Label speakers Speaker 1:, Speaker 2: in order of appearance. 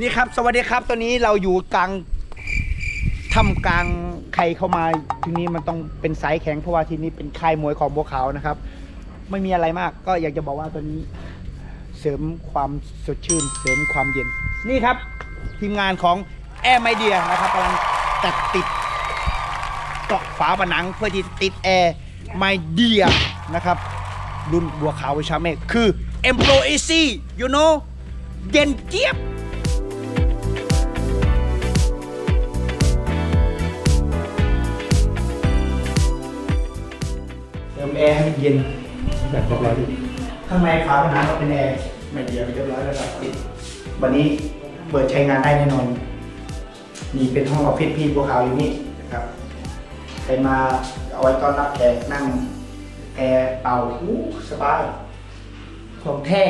Speaker 1: นี่ครับ สวัสดีครับ ตอนนี้เราอยู่กลางทำกลางใครเข้ามาทีนี้มันต้องเป็นสายแข็งเพราะว่าทีนี้เป็นค่ายมวยของบัวขาวนะครับ ไม่มีอะไรมากก็อยากจะบอกว่าตอนนี้ เสริมความสดชื่น เสริมความเย็น นี่ครับ ทีมงานของแอร์ไมเดียนะครับกำลังตัดติดเกาะฝาผนังเพื่อที่ติดแอร์ไมเดียนะครับ รุ่นบัวขาววิชาเมฆคือ employee you know เย็นเจี๊ยบ ติมแอร์ให้มันเย็น
Speaker 2: แบบเรียบร้อยดี
Speaker 1: ข้างในฝาผนังก็เป็นแอร์ไม่เดียวเรียบร้อยแล้วครับติดวันนี้เปิดใช้งานได้แน่นอนนี่เป็นห้องออฟฟิศพี่บัวขาวอยู่นี่นะครับใครมาเอาไว้ต้อนรับแขกนั่งแอร์เป่าอู้สบายของแท้